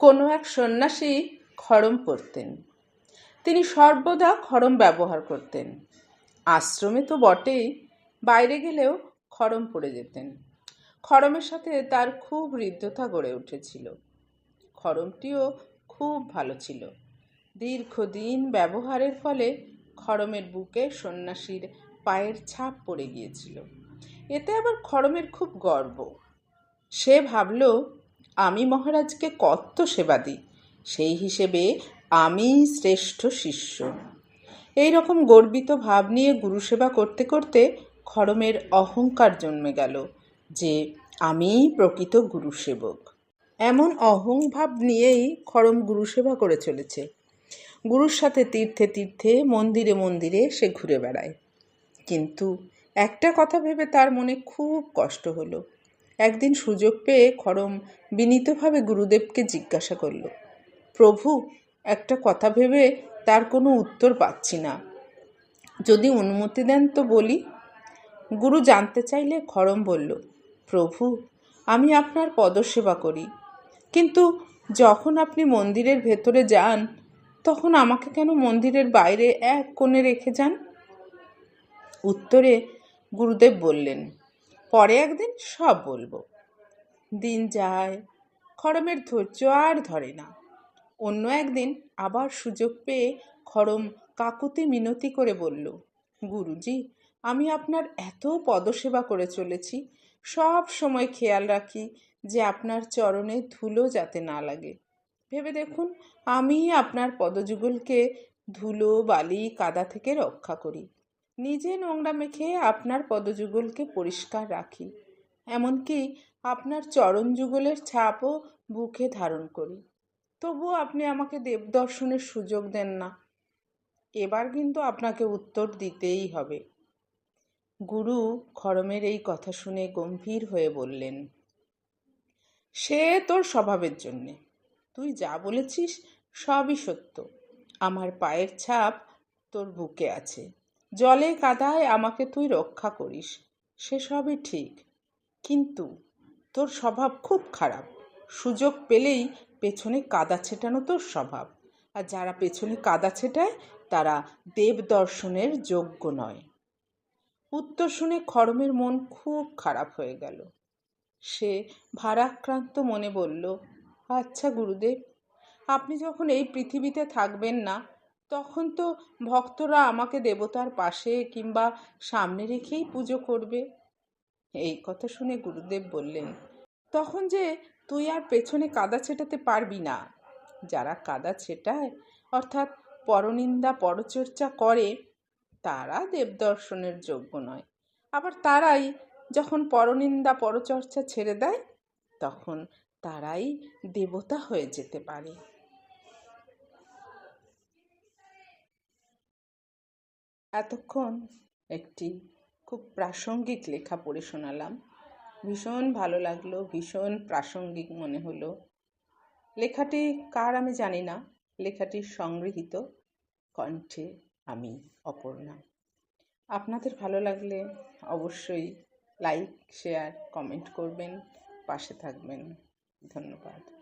কোনো এক সন্ন্যাসী খড়ম পরতেন। তিনি সর্বদা খড়ম ব্যবহার করতেন। আশ্রমে তো বটেই, বাইরে গেলেও খড়ম পড়ে যেতেন। খড়মের সাথে তার খুব হৃদ্যতা গড়ে উঠেছিল। খড়মটিও খুব ভালো ছিল। দীর্ঘদিন ব্যবহারের ফলে খড়মের বুকে সন্ন্যাসীর পায়ের ছাপ পড়ে গিয়েছিল। এতে আবার খড়মের খুব গর্ব। সে ভাবল আমি মহারাজকে কত সেবা দিই। সেই হিসেবে আমি শ্রেষ্ঠ শিষ্য। এই রকম গর্বিত ভাব নিয়ে গুরুসেবা করতে করতে খড়মের অহংকার জন্মে গেল যে আমি প্রকৃত গুরুসেবক। এমন অহংভাব নিয়েই খড়ম গুরুসেবা করে চলেছে। গুরুর সাথে তীর্থে তীর্থে, মন্দিরে মন্দিরে সে ঘুরে বেড়ায়। কিন্তু একটা কথা ভেবে তার মনে খুব কষ্ট হলো। একদিন সুযোগ পেয়ে খড়ম বিনীতভাবে গুরুদেবকে জিজ্ঞাসা করল, প্রভু, একটা কথা ভেবে তার কোনো উত্তর পাচ্ছি না। যদি অনুমতি দেন তো বলি? গুরু জানতে চাইলে খড়ম বলল, প্রভু, আমি আপনার পদসেবা করি। কিন্তু যখন আপনি মন্দিরের ভেতরে যান, তখন আমাকে কেন মন্দিরের বাইরে এক কোণে রেখে যান? উত্তরে গুরুদেব বললেন পরে একদিন সব বলব। দিন যায়, খড়মের ধৈর্য আর ধরে না। অন্য একদিন আবার সুযোগ পেয়ে খড়ম কাকুতি মিনতি করে বলল, গুরুজি, আমি আপনার এত পদসেবা করে চলেছি। সব সময় খেয়াল রাখি যে আপনার চরণে ধুলো যাতে না লাগে। ভেবে দেখুন, আমি আপনার পদযুগলকে ধুলো, বালি, কাদা থেকে রক্ষা করি। নিজে নোংরা মেখে আপনার পদযুগলকে পরিষ্কার রাখি। এমনকি আপনার চরণ যুগলের ছাপও বুকে ধারণ করি। তবুও আপনি আমাকে দেবদর্শনের সুযোগ দেন না। এবার কিন্তু আপনাকে উত্তর দিতেই হবে। গুরু খরমের এই কথা শুনে গম্ভীর হয়ে বললেন, সে তোর স্বভাবের জন্যে। তুই যা বলেছিস সবই সত্য। আমার পায়ের ছাপ তোর বুকে আছে। জলে কাদায় আমাকে তুই রক্ষা করিস, সে সবই ঠিক। কিন্তু তোর স্বভাব খুব খারাপ। সুযোগ পেলেই পেছনে কাদা ছেটানো তোর স্বভাব। আর যারা পেছনে কাদা ছেটায়, তারা দেব দর্শনের যোগ্য নয়। উত্তর শুনে খড়মের মন খুব খারাপ হয়ে গেল। সে ভারাক্রান্ত মনে বলল আচ্ছা গুরুদেব, আপনি যখন এই পৃথিবীতে থাকবেন না তখন তো ভক্তরা আমাকে দেবতার পাশে কিংবা সামনে রেখেই পুজো করবে। এই কথা শুনে গুরুদেব বললেন, তখন যে তুই আর পেছনে কাদা ছেটাতে পারবি না। যারা কাদা ছেটায়, অর্থাৎ পরনিন্দা পরচর্চা করে, তারা দেবদর্শনের যোগ্য নয়। আবার তারাই যখন পরনিন্দা পরচর্চা ছেড়ে দেয়, তখন তারাই দেবতা হয়ে যেতে পারে। এতক্ষণ একটি খুব প্রাসঙ্গিক লেখা পড়ে শোনালাম। ভীষণ ভালো লাগল, ভীষণ প্রাসঙ্গিক মনে হলো। লেখাটি কার আমি জানি না, লেখাটি সংগৃহীত কণ্ঠে আমি, অপর্ণা। আপনাদের ভালো লাগলে অবশ্যই লাইক, শেয়ার, কমেন্ট করবেন, পাশে থাকবেন। ধন্যবাদ।